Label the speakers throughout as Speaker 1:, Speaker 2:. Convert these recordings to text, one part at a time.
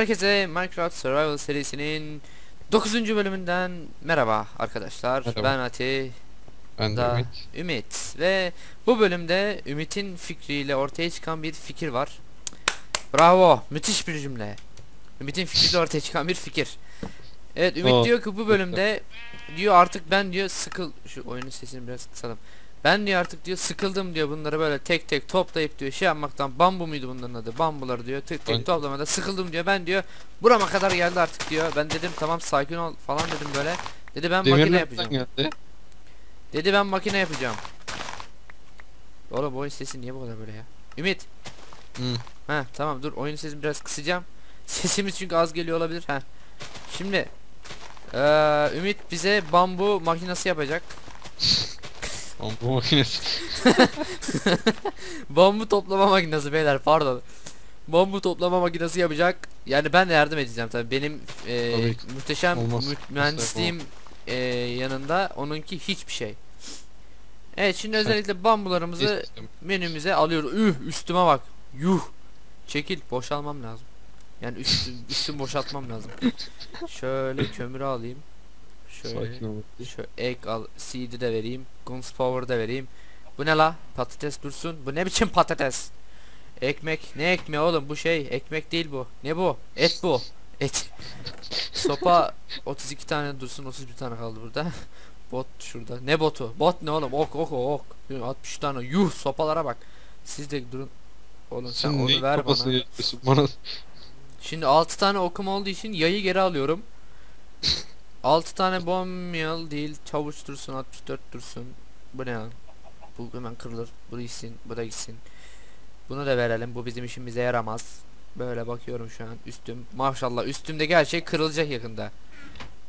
Speaker 1: Herkese Minecraft Survival serisinin 9. bölümünden merhaba arkadaşlar.
Speaker 2: Merhaba.
Speaker 1: Ben Ati,
Speaker 2: Ben de Ümit.
Speaker 1: Ümit ve bu bölümde Ümit'in fikriyle ortaya çıkan bir fikir var. Bravo, müthiş bir cümle. Ümit'in fikriyle ortaya çıkan bir fikir. Evet Ümit
Speaker 2: Oh,
Speaker 1: diyor ki bu bölümde diyor artık ben diyor sıkıl şu oyunun sesini biraz kısalım. Ben diyor artık diyor sıkıldım diyor bunları böyle tek tek toplayıp diyor şey yapmaktan bambu muydu bunların adı? Bambuları diyor tek tek toplamada sıkıldım diyor. Ben diyor burama kadar geldi artık diyor. Ben dedim tamam sakin ol falan dedim böyle. Dedi ben makine
Speaker 2: Demir
Speaker 1: yapacağım.
Speaker 2: nereden geldi?
Speaker 1: dedi ben makine yapacağım. Oğlum oyun sesi niye bu kadar böyle ya? Ümit.
Speaker 2: Hı.
Speaker 1: Ha tamam dur oyun sesini biraz kısacağım. Sesimiz çünkü az geliyor olabilir ha. Şimdi eee, Ümit bize bambu makinesi yapacak
Speaker 2: Bambu makinesi.
Speaker 1: Bambu toplama makinesi beyler pardon. Bambu toplama makinesi yapacak. Yani ben de yardım edeceğim tabii. Benim e,
Speaker 2: Tabii.
Speaker 1: muhteşem
Speaker 2: Olmaz.
Speaker 1: mü- mühendisliğim e, yanında onunki hiçbir şey. Evet şimdi özellikle bambularımızı
Speaker 2: Sistem.
Speaker 1: menümüze alıyoruz. Üh üstüme bak. Yuh. Çekil boşalmam lazım. Yani üstüm, üstüm boşaltmam lazım. Şöyle kömürü alayım. Şöyle.
Speaker 2: Sakin ol.
Speaker 1: Şu ek al, CD de vereyim. Guns Power da vereyim. Bu ne la? Patates dursun. Bu ne biçim patates? Ekmek. Ne ekmeği oğlum? Bu şey ekmek değil bu. Ne bu? Et bu. Et. Sopa 32 tane dursun. 31 tane kaldı burada. Bot şurada. Ne botu? Bot ne oğlum? Ok ok ok. 60 tane. Yuh sopalara bak. Siz de durun. Oğlum sen,
Speaker 2: Sen
Speaker 1: onu ver bana.
Speaker 2: bana?
Speaker 1: Şimdi 6 tane okum olduğu için yayı geri alıyorum. 6 tane bomb değil. Çavuş dursun 64 dursun. Bu ne lan? Bu hemen kırılır. Bu gitsin. Bu da gitsin. Bunu da verelim. Bu bizim işimize yaramaz. Böyle bakıyorum şu an. Üstüm. Maşallah üstümdeki her şey kırılacak yakında.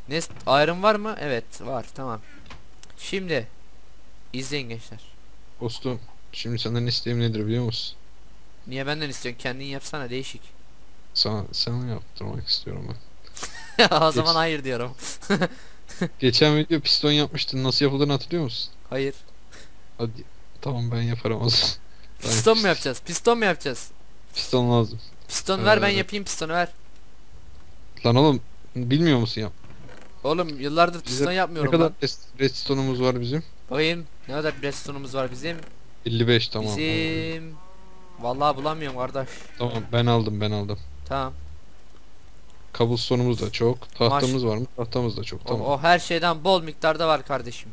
Speaker 1: Nest ayrım var mı? Evet var. Tamam. Şimdi izleyin gençler.
Speaker 2: Dostum. Şimdi senden isteğim nedir biliyor musun?
Speaker 1: Niye benden istiyorsun? Kendin yapsana değişik.
Speaker 2: Sana, sana yaptırmak istiyorum ben.
Speaker 1: o zaman hayır diyorum.
Speaker 2: Geçen video piston yapmıştın. Nasıl yapıldığını hatırlıyor musun?
Speaker 1: Hayır.
Speaker 2: Hadi. Tamam ben yaparım o zaman.
Speaker 1: Piston mu yapacağız? Piston mu yapacağız?
Speaker 2: Piston lazım.
Speaker 1: Piston ver ben
Speaker 2: Ee,
Speaker 1: yapayım pistonu ver.
Speaker 2: Lan oğlum bilmiyor musun ya?
Speaker 1: Oğlum yıllardır
Speaker 2: Bize
Speaker 1: piston
Speaker 2: Ne
Speaker 1: yapmıyorum
Speaker 2: kadar
Speaker 1: lan.
Speaker 2: rest- redstone'umuz var bizim?
Speaker 1: Bakayım ne kadar redstone'umuz var bizim.
Speaker 2: 55 tamam.
Speaker 1: Bizim Vallahi bulamıyorum kardeş.
Speaker 2: Tamam ben aldım ben aldım.
Speaker 1: Tamam.
Speaker 2: Cobblestone'umuz da çok. Tahtamız var mı? Tahtamız da çok.
Speaker 1: O,
Speaker 2: Tamam.
Speaker 1: o her şeyden bol miktarda var kardeşim.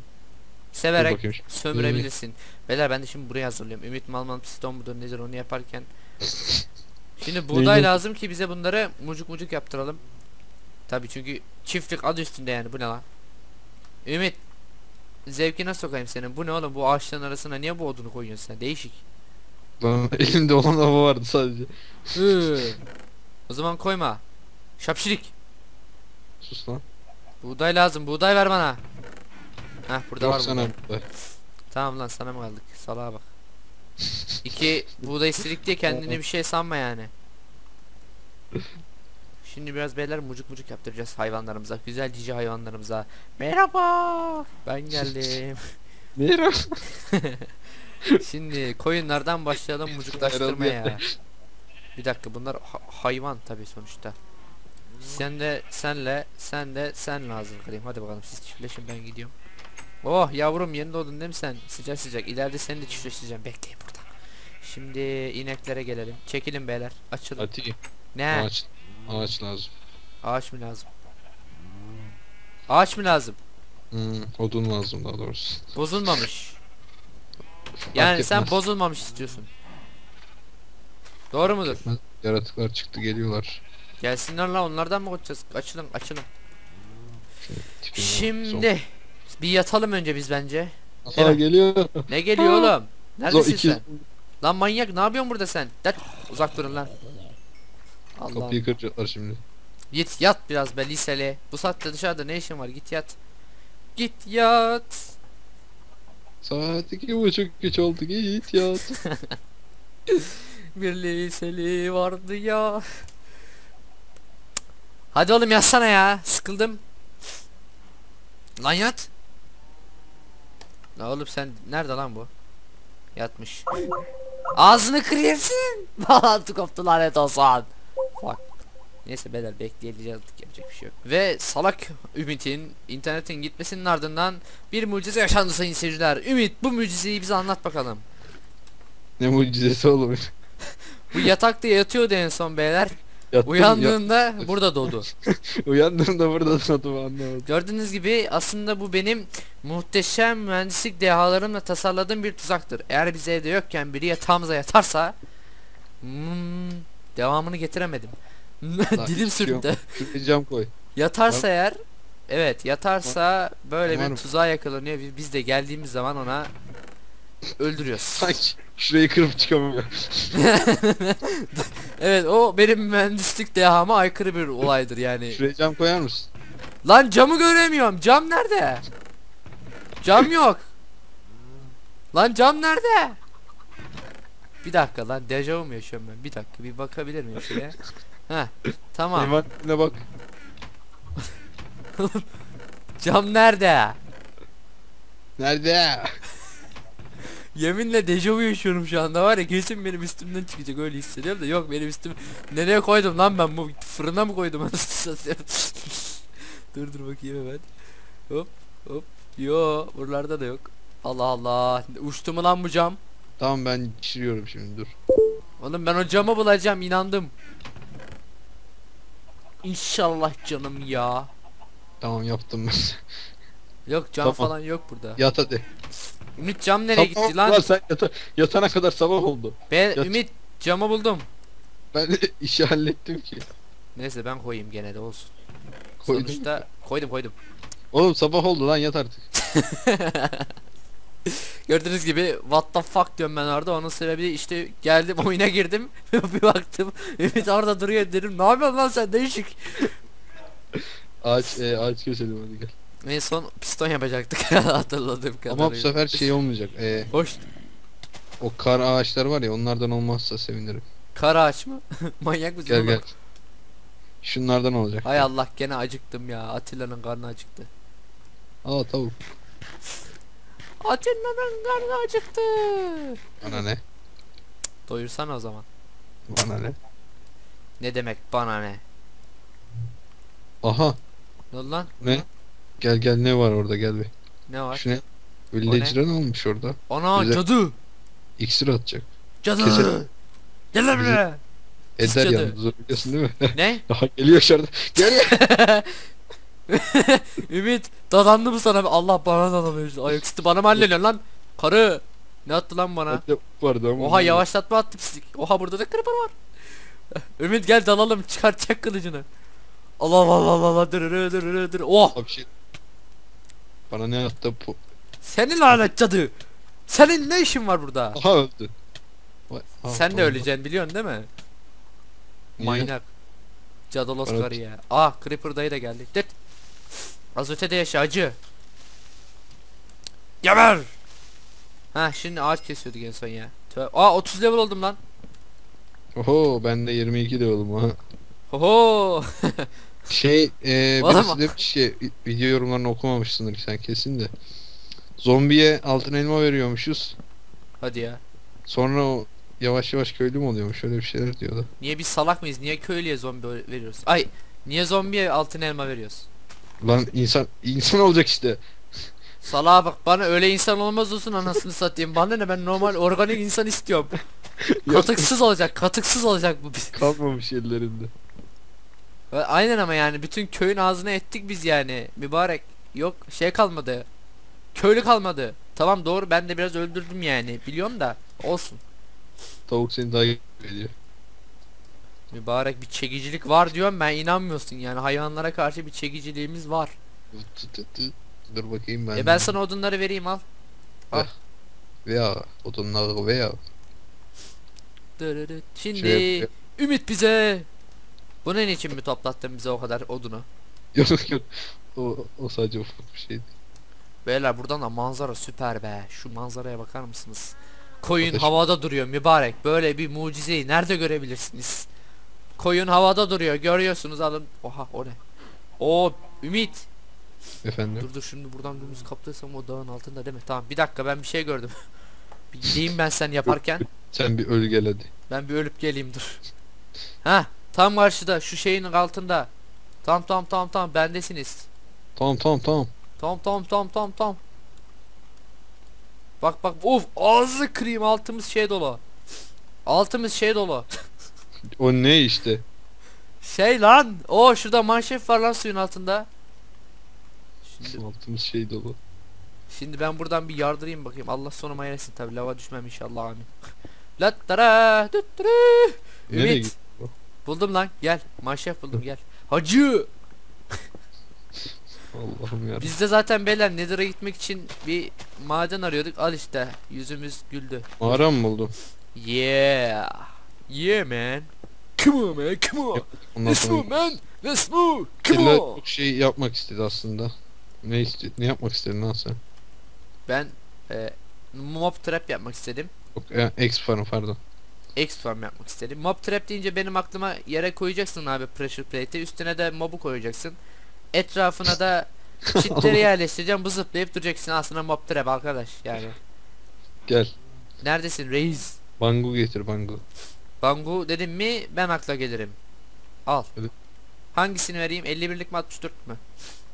Speaker 1: Severek sömürebilirsin. Beyler ben de şimdi buraya hazırlıyorum. Ümit Malman piston mudur nedir onu yaparken. Şimdi buğday
Speaker 2: Neydi?
Speaker 1: lazım ki bize bunları mucuk mucuk yaptıralım. Tabi çünkü çiftlik adı üstünde yani bu ne lan? Ümit Zevkine sokayım senin. Bu ne oğlum bu ağaçların arasına niye bu odunu koyuyorsun sen? Değişik.
Speaker 2: Lan elimde olan hava vardı sadece.
Speaker 1: O zaman koyma. Şapşirik.
Speaker 2: Sus lan.
Speaker 1: Buğday lazım. Buğday ver bana. Heh burada
Speaker 2: Yok
Speaker 1: var
Speaker 2: sana
Speaker 1: buğday.
Speaker 2: burada.
Speaker 1: Tamam lan sana mı kaldık? Salağa bak. İki buğday istedik diye kendini bir şey sanma yani. Şimdi biraz beyler mucuk mucuk yaptıracağız hayvanlarımıza. Güzel cici hayvanlarımıza. Merhaba. Ben geldim.
Speaker 2: Merhaba.
Speaker 1: Şimdi koyunlardan başlayalım mucuklaştırmaya. Bir dakika bunlar ha- hayvan tabii sonuçta. Sen de senle sen de sen lazım kalayım. Hadi bakalım siz çiftleşin ben gidiyorum. Oh yavrum yeni doğdun değil mi sen? Sıcak sıcak. İleride seni de çiftleştireceğim. Bekleyin burada. Şimdi ineklere gelelim. Çekilin beyler. Açılın.
Speaker 2: Ati
Speaker 1: Ne?
Speaker 2: ağaç ağaç lazım.
Speaker 1: Ağaç mı lazım? Ağaç mı lazım?
Speaker 2: Hmm, odun lazım daha doğrusu.
Speaker 1: Bozulmamış. Yani sen
Speaker 2: etmez.
Speaker 1: bozulmamış istiyorsun. Doğru mudur?
Speaker 2: Yaratıklar çıktı geliyorlar.
Speaker 1: Gelsinler la onlardan mı kaçacağız? Açılın açılın. Şimdi bir yatalım önce biz bence.
Speaker 2: Aa geliyor.
Speaker 1: Ne geliyor oğlum? Neredesin
Speaker 2: iki
Speaker 1: sen? Lan manyak ne yapıyorsun burada sen? Dert uzak durun lan. Allah.
Speaker 2: kapıyı kıracaklar şimdi.
Speaker 1: Git yat biraz be liseli. Bu saatte dışarıda ne işin var? Git yat. Git yat.
Speaker 2: Saat iki buçuk geç oldu git yat.
Speaker 1: Bir liseli vardı ya. Hadi oğlum yatsana ya. Sıkıldım. Lan yat. La oğlum sen nerede lan bu? Yatmış. Ağzını kırıyorsun. Bağlantı koptu lanet olsun. Bak. Neyse beyler bekleyeceğiz yapacak bir şey yok. Ve salak Ümit'in internetin gitmesinin ardından bir mucize yaşandı sayın seyirciler. Ümit bu mucizeyi bize anlat bakalım.
Speaker 2: Ne mucizesi oğlum.
Speaker 1: Bu yatakta yatıyordu en son beyler.
Speaker 2: Yattım,
Speaker 1: Uyandığında burada doğdu.
Speaker 2: ya- uyandığımda burada sandım anlamadım.
Speaker 1: Gördüğünüz gibi aslında bu benim muhteşem mühendislik dehalarımla tasarladığım bir tuzaktır. Eğer biz evde yokken biri yatağımıza yatarsa hmm, devamını getiremedim. Dilim
Speaker 2: sıkıyorum.
Speaker 1: sürttü.
Speaker 2: Cam koy.
Speaker 1: Yatarsa eğer evet yatarsa böyle
Speaker 2: Umarım.
Speaker 1: bir tuzağa yakalanıyor. Biz- Biz de geldiğimiz zaman ona öldürüyoruz.
Speaker 2: Sanki şurayı kırıp çıkamıyor.
Speaker 1: evet o benim mühendislik dehama aykırı bir olaydır yani.
Speaker 2: Şuraya cam koyar mısın?
Speaker 1: Lan camı göremiyorum. Cam nerede? Cam yok. Lan cam nerede? Bir dakika lan dejavu mu yaşıyorum ben? Bir dakika bir bakabilir miyim şuraya? Heh tamam.
Speaker 2: Envanterine bak.
Speaker 1: Cam nerede?
Speaker 2: Nerede?
Speaker 1: Yeminle dejavu yaşıyorum şu anda. Var ya kesin benim üstümden çıkacak öyle hissediyorum da. Yok benim üstüm nereye koydum lan ben bu? Fırına mı koydum? Anasını satayım dur dur bakayım hemen. Hop hop. Yo buralarda da yok. Allah Allah. Uçtu mu lan bu cam?
Speaker 2: Tamam ben pişiriyorum şimdi dur.
Speaker 1: oğlum ben o camı bulacağım inandım. İnşallah canım ya.
Speaker 2: Tamam yaptım ben.
Speaker 1: yok cam
Speaker 2: Tamam.
Speaker 1: falan yok burada.
Speaker 2: Yat hadi.
Speaker 1: Ümit cam nereye gitti lan
Speaker 2: oldu sen yata- yatana kadar sabah oldu.
Speaker 1: be
Speaker 2: Yat.
Speaker 1: Ümit camı buldum
Speaker 2: Ben işi hallettim ki.
Speaker 1: neyse ben koyayım gene de olsun
Speaker 2: Koydun
Speaker 1: Sonuçta koydum koydum
Speaker 2: Oğlum sabah oldu lan yat artık.
Speaker 1: Gördüğünüz gibi what the fuck diyorum ben orada onun sebebi işte geldim oyuna girdim bir baktım Ümit orada duruyor dedim ne yapıyorsun lan sen değişik
Speaker 2: Ağaç e, ağaç keselim hadi gel.
Speaker 1: En son piston yapacaktık hatırladığım kadarıyla
Speaker 2: Ama bu sefer şey olmayacak. E,
Speaker 1: Hoş
Speaker 2: o kar ağaçlar var ya onlardan olmazsa sevinirim.
Speaker 1: kar ağaç mı? Manyak mısın
Speaker 2: Gel gel. Şunlardan olacak.
Speaker 1: Hay Allah gene acıktım ya Atilla'nın karnı acıktı
Speaker 2: Aa tavuk.
Speaker 1: Atilla'nın karnı acıktı
Speaker 2: Bana ne?
Speaker 1: Doyursana o zaman
Speaker 2: Bana ne?
Speaker 1: Ne demek bana ne
Speaker 2: Aha
Speaker 1: Ne lan
Speaker 2: ne? Gel gel ne var orada gel bir.
Speaker 1: ne var
Speaker 2: Şu ne? Villager'ın olmuş orada.
Speaker 1: Ana
Speaker 2: Güzel.
Speaker 1: cadı
Speaker 2: İksir atacak.
Speaker 1: Cadı
Speaker 2: Keselim.
Speaker 1: Gel lan buraya
Speaker 2: Eder
Speaker 1: cadı.
Speaker 2: yalnız biliyorsun değil mi?
Speaker 1: Ne?
Speaker 2: Daha geliyor dışarıda. Gel.
Speaker 1: Ümit dadandı mı sana? Allah bana dadanıyor. Ayaküstü bana mı hallediyorsun lan? Karı. Ne attı lan bana?
Speaker 2: Vardı ama.
Speaker 1: Oha yavaşlatma attı pislik. Oha burada da creeper var. Ümit gel dalalım çıkartacak kılıcını. Allah Allah Allah Allah Allah dır dır dır dır dır. Oh
Speaker 2: Abi şey. Bana ne attı? Bu-
Speaker 1: senin lanet cadı. Senin ne işin var burada?
Speaker 2: Aha öldü. Vay, aha,
Speaker 1: Sen de öleceksin biliyorsun değil mi?
Speaker 2: Niye?
Speaker 1: Manyak. Cadolos karı ya. Ah Creeper dayı da geldi. Dıt. Az ötede yaşa acı. Geber. Ha şimdi ağaç kesiyorduk en son ya. Tö- Aa 30 level oldum lan.
Speaker 2: Oho ben de 22 de oğlum ha.
Speaker 1: Oho.
Speaker 2: Şey e,
Speaker 1: Oğlum-
Speaker 2: birisi demiş ki video yorumlarını okumamışsındır sen kesin de. Zombiye altın elma veriyormuşuz.
Speaker 1: Hadi ya.
Speaker 2: Sonra o yavaş yavaş köylü mü oluyormuş öyle bir şeyler diyordu.
Speaker 1: Niye biz salak mıyız? Niye köylüye zombi veriyoruz? Ay niye zombiye altın elma veriyoruz?
Speaker 2: Lan insan insan olacak işte.
Speaker 1: Salağa bak bana öyle insan olmaz olsun anasını satayım. Bana ne ben normal organik insan istiyorum. Katıksız olacak, katıksız olacak bu biz.
Speaker 2: Kalmamış ellerinde.
Speaker 1: Aynen ama yani bütün köyün ağzına ettik biz yani. Mübarek. Yok şey kalmadı. Köylü kalmadı. Tamam doğru ben de biraz öldürdüm yani. Biliyorum da olsun.
Speaker 2: Tavuk seni takip ediyor.
Speaker 1: Mübarek bir çekicilik var diyorum ben inanmıyorsun yani hayvanlara karşı bir çekiciliğimiz var.
Speaker 2: Dur bakayım ben.
Speaker 1: E ben sana odunları vereyim al.
Speaker 2: Veya odunlar veya.
Speaker 1: Şimdi
Speaker 2: Şey
Speaker 1: ümit bize. Bunun için mi toplattın bize o kadar odunu?
Speaker 2: Yok yok. O, o sadece ufak bir şeydi.
Speaker 1: Beyler buradan da manzara süper be. Şu manzaraya bakar mısınız? Koyun
Speaker 2: Ateş-
Speaker 1: havada duruyor mübarek. Böyle bir mucizeyi nerede görebilirsiniz? Koyun havada duruyor. Görüyorsunuz alın. Oha o ne? O Ümit.
Speaker 2: Efendim.
Speaker 1: Dur dur şimdi buradan dümdüz kaptıysam o dağın altında değil mi? Tamam bir dakika ben bir şey gördüm. bir gideyim ben sen yaparken.
Speaker 2: Sen bir öl gel hadi.
Speaker 1: Ben bir ölüp geleyim dur. Ha Tam karşıda şu şeyin altında. Tam tam tam tam bendesiniz.
Speaker 2: Tamam tamam tamam.
Speaker 1: Tam tam tam tam tam. Bak bak of ağzı kırayım altımız şey dolu. Altımız şey dolu.
Speaker 2: O ne işte?
Speaker 1: Şey lan o şurada manşet var lan suyun altında. Şimdi,
Speaker 2: Altımız şey dolu.
Speaker 1: şimdi ben buradan bir yardırayım bakayım. Allah sonuma eylesin tabi lava düşmem inşallah amin. La tara tut turu.
Speaker 2: Nereye
Speaker 1: Ümit. Buldum lan gel. Manşet buldum gel. Hacı.
Speaker 2: Allah'ım ya.
Speaker 1: Biz de zaten beyler Nether'a gitmek için bir maden arıyorduk. Al işte yüzümüz güldü.
Speaker 2: Mağara mı buldum?
Speaker 1: Yeah. Yeah man. Come on man, come on.
Speaker 2: Ondan
Speaker 1: Let's
Speaker 2: sonra
Speaker 1: move man. Let's move. Come
Speaker 2: Ella
Speaker 1: on.
Speaker 2: çok şey yapmak istedi aslında. Ne istedi? Ne yapmak istedin lan sen?
Speaker 1: Ben e, mob trap yapmak istedim.
Speaker 2: Yok, e, X farm pardon.
Speaker 1: X farm yapmak istedim. Mob trap deyince benim aklıma yere koyacaksın abi pressure plate'i. Üstüne de mob'u koyacaksın. Etrafına da çitleri yerleştireceğim. Bu zıplayıp duracaksın. Aslında mob trap arkadaş yani.
Speaker 2: Gel.
Speaker 1: Neredesin reis?
Speaker 2: Bangu getir bangu.
Speaker 1: Bangu dedim mi ben akla gelirim. Al.
Speaker 2: Hadi.
Speaker 1: Hangisini vereyim? 51'lik mi 64 mü?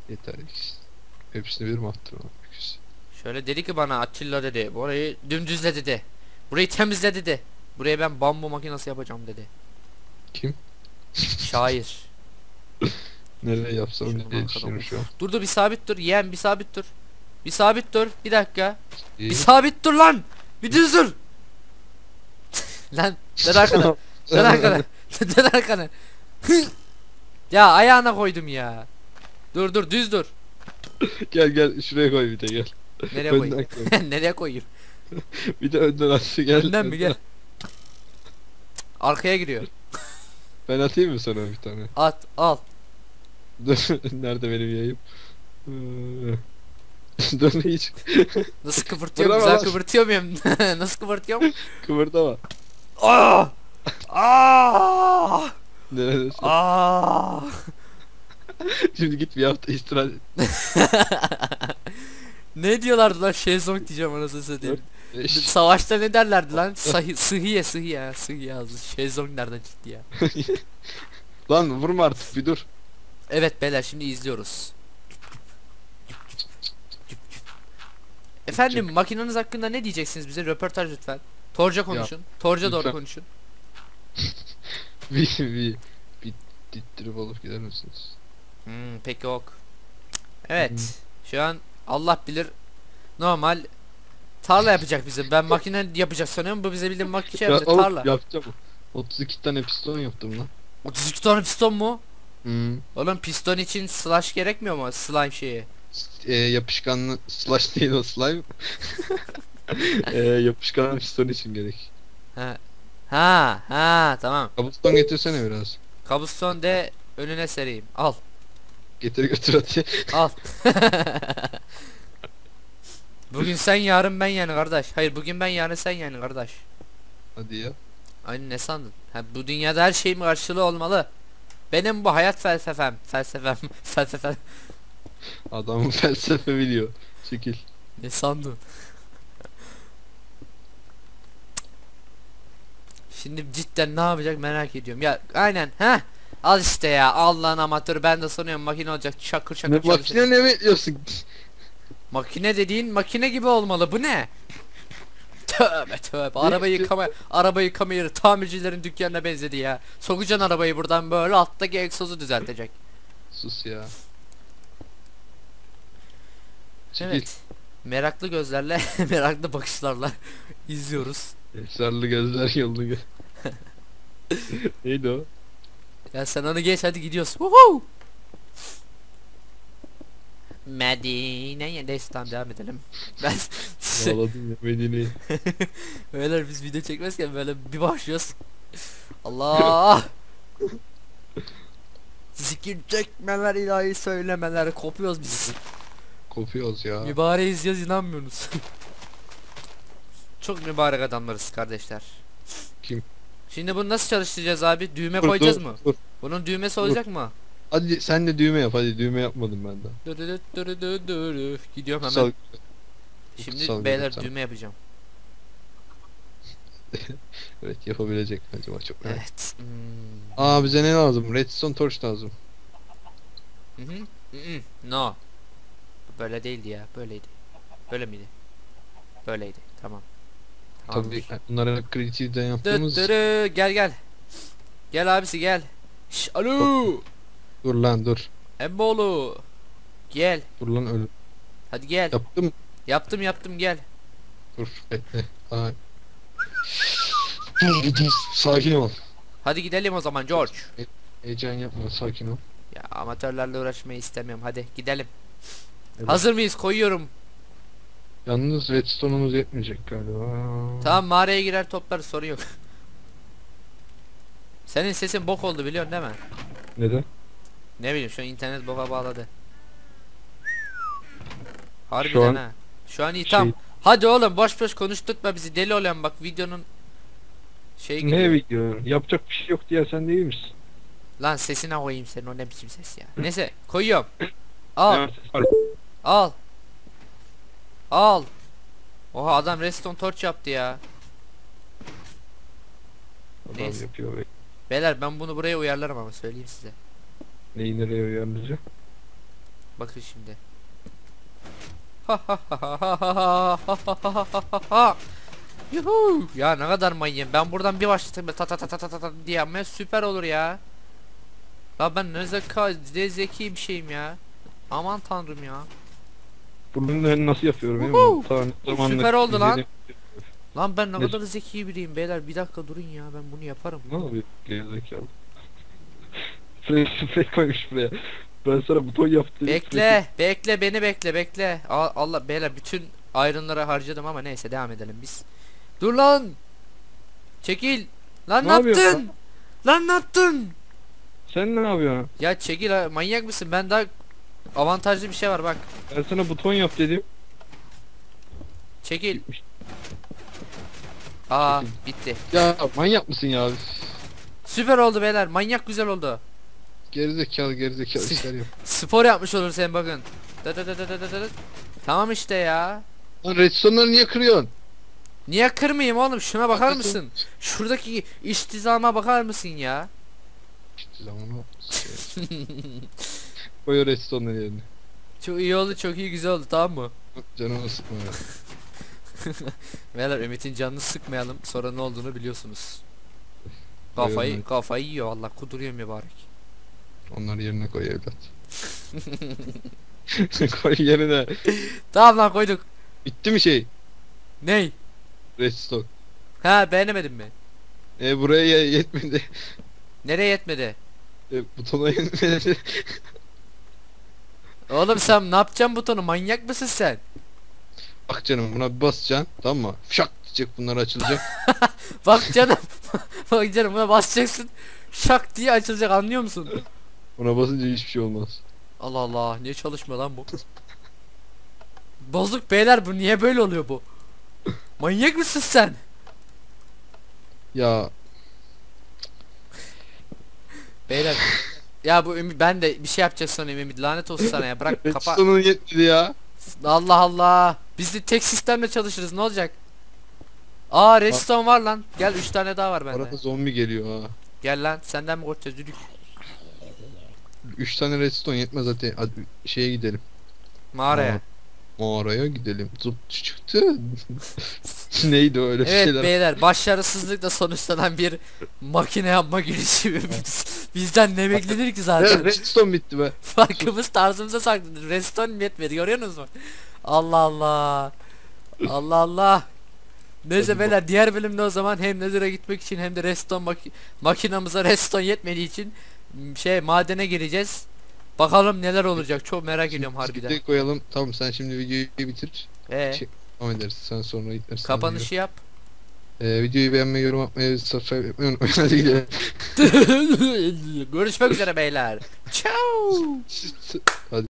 Speaker 2: Yeter ikisi. Hepsini bir mi.
Speaker 1: Şöyle dedi ki bana Atilla dedi. Burayı dümdüzle dedi. Burayı temizle dedi. Buraya ben bambu makinesi yapacağım dedi.
Speaker 2: Kim?
Speaker 1: Şair.
Speaker 2: Nereye yapsam
Speaker 1: Şunu
Speaker 2: diye düşünüyorum şu an.
Speaker 1: Dur dur bir sabit dur. Yeğen bir sabit dur. Bir sabit dur. Bir dakika.
Speaker 2: İyi.
Speaker 1: Bir sabit dur lan. Bir düz dur. lan dön arkana. Dön arkana. dön arkana. ya ayağına koydum ya. Dur dur düz dur.
Speaker 2: gel gel şuraya koy bir de gel.
Speaker 1: Nereye koyayım?
Speaker 2: koy.
Speaker 1: Nereye koyayım?
Speaker 2: bir de önden at gel.
Speaker 1: Önden mi gel? Arkaya giriyor.
Speaker 2: Ben atayım mı sana bir tane?
Speaker 1: At al.
Speaker 2: Dur, Nerede benim yayım? Ee, Dur hiç
Speaker 1: Nasıl kıvırtıyorum? Güzel kıvırtıyor muyum? Nasıl kıvırtıyorum?
Speaker 2: kıvırdama.
Speaker 1: Aa! Aa!
Speaker 2: Neredesin?
Speaker 1: Aa!
Speaker 2: Şimdi git bir hafta istirahat et.
Speaker 1: Ne diyorlardı lan? Şezlong diyeceğim anasını satayım. Savaşta ne derlerdi lan? Sahi, sıhhiye sıhhiye sıhhiye yazdı. Şezlong nereden çıktı ya?
Speaker 2: Lan vurma artık bir dur.
Speaker 1: Evet beyler şimdi izliyoruz. Efendim makineniz hakkında ne diyeceksiniz bize? Röportaj lütfen. Torca konuşun. Torca doğru
Speaker 2: lütfen.
Speaker 1: konuşun.
Speaker 2: Bir bir bir dittirip olup gider misiniz?
Speaker 1: Hmm, peki ok. Evet. Şu an Allah bilir normal tarla yapacak bize. Ben makine yapacak sanıyorum. Bu bize bildiğin makine şey yapacak
Speaker 2: oğlum,
Speaker 1: tarla.
Speaker 2: yapacağım. 32 tane piston yaptım lan.
Speaker 1: 32 tane piston mu?
Speaker 2: Hmm.
Speaker 1: Oğlum piston için slash gerekmiyor mu? Slime şeyi.
Speaker 2: E, yapışkanlı slash değil o slime. e, yapışkanlı piston için gerek.
Speaker 1: Ha. Ha, ha tamam.
Speaker 2: Kabuston getirsene biraz.
Speaker 1: Kabuston de önüne sereyim. Al.
Speaker 2: Getir götür hadi.
Speaker 1: Al. bugün sen yarın ben yani kardeş. Hayır bugün ben yarın sen yani kardeş.
Speaker 2: Hadi ya.
Speaker 1: Aynı ne sandın? Ha, bu dünyada her şeyin karşılığı olmalı. Benim bu hayat felsefem. Felsefem. Felsefem.
Speaker 2: Adam felsefe biliyor. Çekil.
Speaker 1: Ne sandın? Şimdi cidden ne yapacak merak ediyorum. Ya aynen ha. Al işte ya Allah'ın amatörü ben de sanıyorum makine olacak çakır çakır
Speaker 2: Ne makine ne bekliyorsun?
Speaker 1: Makine dediğin makine gibi olmalı. Bu ne? Tövbe tövbe. Araba yıkama araba yıkama yeri tamircilerin dükkanına benzedi ya. Sokacaksın arabayı buradan böyle alttaki egzozu düzeltecek.
Speaker 2: Sus ya. Çekil.
Speaker 1: Evet. Meraklı gözlerle, meraklı bakışlarla izliyoruz.
Speaker 2: Efsarlı gözler yolunu gö Neydi o?
Speaker 1: Ya sen onu geç hadi gidiyoruz. Woohoo! Medine'ye neyse tamam devam edelim. Ben
Speaker 2: Ağladım ya Medine'yi.
Speaker 1: Beyler biz video çekmezken böyle bir başlıyoruz. Allah! Zikir çekmeler ilahi söylemeler kopuyoruz biz.
Speaker 2: Kopuyoruz ya.
Speaker 1: Mübarek izliyoruz inanmıyorsunuz. Çok mübarek adamlarız kardeşler.
Speaker 2: Kim?
Speaker 1: Şimdi bunu nasıl çalıştıracağız abi? Düğme
Speaker 2: Dur,
Speaker 1: koyacağız
Speaker 2: dur,
Speaker 1: mı?
Speaker 2: dur.
Speaker 1: Bunun düğmesi olacak mı?
Speaker 2: Hadi sen de düğme yap hadi düğme yapmadım ben daha.
Speaker 1: Dur dur dur dur dur. Gidiyorum hemen.
Speaker 2: Kutsal,
Speaker 1: Şimdi
Speaker 2: kutsal
Speaker 1: beyler
Speaker 2: göbek,
Speaker 1: düğme yapacağım.
Speaker 2: evet yapabilecek mi acaba çok merak.
Speaker 1: Evet. Hmm.
Speaker 2: Aa bize ne lazım? Redstone torch lazım.
Speaker 1: Hı hı. Hı hı. No. Böyle değildi ya. Böyleydi. Böyle miydi? Böyleydi. Tamam.
Speaker 2: Tabii bunları hep yaptığımız
Speaker 1: Dıttırı. Gel gel. Gel abisi gel. Şş, alo.
Speaker 2: Dur lan dur.
Speaker 1: Emmoğlu. Gel.
Speaker 2: Dur lan öyle.
Speaker 1: Hadi gel.
Speaker 2: Yaptım.
Speaker 1: Yaptım yaptım gel.
Speaker 2: Dur bekle. Aa. Dur dur sakin ol.
Speaker 1: Hadi gidelim o zaman George.
Speaker 2: Heyecan yapma sakin ol.
Speaker 1: Ya amatörlerle uğraşmayı istemiyorum. Hadi gidelim.
Speaker 2: Evet.
Speaker 1: Hazır mıyız? Koyuyorum.
Speaker 2: Yalnız redstone'umuz yetmeyecek galiba.
Speaker 1: Tamam mağaraya girer toplarız sorun yok. Senin sesin bok oldu biliyorsun değil mi?
Speaker 2: Neden?
Speaker 1: Ne bileyim şu an internet boka bağladı. Harbiden
Speaker 2: Şu an-
Speaker 1: ha. Şu an iyi
Speaker 2: Şey-
Speaker 1: tamam. Hadi oğlum boş boş konuşturtma bizi deli oluyorum bak videonun şey gidiyor.
Speaker 3: Ne video? Yapacak bir şey yok diye sen değil misin?
Speaker 1: Lan sesine koyayım senin o ne biçim ses ya. Neyse koyuyorum. Al al. Al. Oha adam redstone torch yaptı ya.
Speaker 3: Adam
Speaker 1: Neyse.
Speaker 3: yapıyor be.
Speaker 1: Beyler ben bunu buraya uyarlarım ama söyleyeyim size.
Speaker 3: Neyi nereye uyarlayacak?
Speaker 1: Bakın şimdi. Yuhu! Ya ne kadar manyağım. Ben buradan bir başlatıp ta ta ta ta ta ta diye ama süper olur ya. La ben ne zeka, ne zeki bir şeyim ya. Aman tanrım ya.
Speaker 3: Bunu nasıl yapıyorum ya? Tamam,
Speaker 1: süper oldu lan. Lan ben ne,
Speaker 3: ne
Speaker 1: kadar zeki biriyim beyler. Bir dakika durun ya ben bunu yaparım.
Speaker 3: Ne oluyor? Gerizekalı. Frek koymuş buraya. Ben sana buton yaptım.
Speaker 1: Bekle, bekle beni bekle, bekle. Allah beyler bütün ayrınları harcadım ama neyse devam edelim biz. Dur lan. Çekil. Lan ne,
Speaker 3: Ne
Speaker 1: yaptın? Lan ne yaptın?
Speaker 3: Sen ne yapıyorsun?
Speaker 1: Ya çekil ha, manyak mısın? Ben daha avantajlı bir şey var bak.
Speaker 3: Ben sana buton yap dedim.
Speaker 1: Çekil.
Speaker 3: Gitmiş.
Speaker 1: Aa bitti.
Speaker 2: Ya manyak mısın ya?
Speaker 1: Süper oldu beyler. Manyak güzel oldu.
Speaker 2: Gerizekalı gerizekalı işler yap.
Speaker 1: Spor yapmış olur sen bakın. Dı dı dı dı dı dı dı. Tamam işte ya.
Speaker 2: Lan redstone'ları niye kırıyorsun?
Speaker 1: Niye kırmayayım oğlum? Şuna bakar
Speaker 2: Haklısın.
Speaker 1: mısın? Şuradaki iştizama bakar mısın ya?
Speaker 2: İşte zamanı. Koy o redstone'ları yerine.
Speaker 1: Çok iyi oldu, çok iyi güzel oldu tamam mı?
Speaker 2: Canımı sıkma ya.
Speaker 1: Beyler Ümit'in canını sıkmayalım. Sonra ne olduğunu biliyorsunuz. Kafayı kafayı yiyor Allah kuduruyor mübarek.
Speaker 2: Onları yerine koy evlat. koy yerine.
Speaker 1: Tamam lan koyduk.
Speaker 2: Bitti mi şey?
Speaker 1: Ney?
Speaker 2: Redstone.
Speaker 1: Ha beğenemedin mi?
Speaker 2: E buraya ye- yetmedi.
Speaker 1: Nereye yetmedi?
Speaker 2: E, butona yetmedi.
Speaker 1: Oğlum sen ne yapacaksın butonu manyak mısın sen?
Speaker 2: Bak canım buna bir basacaksın tamam mı? Şak diyecek bunlar açılacak.
Speaker 1: Bak canım. Bak canım buna basacaksın. Şak diye açılacak anlıyor musun?
Speaker 2: Buna basınca hiçbir şey olmaz.
Speaker 1: Allah Allah niye çalışmıyor lan bu? Bozuk beyler bu niye böyle oluyor bu? Manyak mısın sen?
Speaker 2: Ya
Speaker 1: Beyler ya bu Ümit ben de bir şey yapacak sanıyorum Ümit lanet olsun sana ya bırak kapa
Speaker 2: redstone'un yetmedi ya.
Speaker 1: Allah Allah biz de tek sistemle çalışırız ne olacak Aa redstone var lan gel 3 tane daha var bende
Speaker 2: Arada zombi geliyor ha.
Speaker 1: Gel lan senden mi korkacağız düdük
Speaker 2: 3 tane redstone yetmez zaten. Hadi şeye gidelim.
Speaker 1: mağaraya
Speaker 2: Mağaraya gidelim. Zıp çıktı. Neydi öyle
Speaker 1: Evet
Speaker 2: şeyler.
Speaker 1: beyler başarısızlıkla sonuçlanan bir makine yapma girişimimiz Bizden ne beklenir ki
Speaker 2: Evet,
Speaker 1: zaten
Speaker 2: redstone bitti be.
Speaker 1: Farkımız tarzımıza saklı Redstone yetmedi görüyorsunuz mu Allah Allah Allah Allah Neyse beyler diğer bölümde o zaman hem Nether'a gitmek için hem de redstone maki makinamıza redstone yetmediği için şey madene gireceğiz. Bakalım neler olacak çok merak ediyorum harbiden.
Speaker 2: Skip'te koyalım. Tamam sen şimdi videoyu bitir.
Speaker 1: Ee,
Speaker 2: Şey- Devam ederiz. Sen sonra gidersin.
Speaker 1: kapanışı yap.
Speaker 2: Ee, videoyu beğenmeyi, yorum atmayı, subscribe etmeyi unutmayın.
Speaker 1: Görüşmek üzere beyler. Ciao.
Speaker 2: Hadi.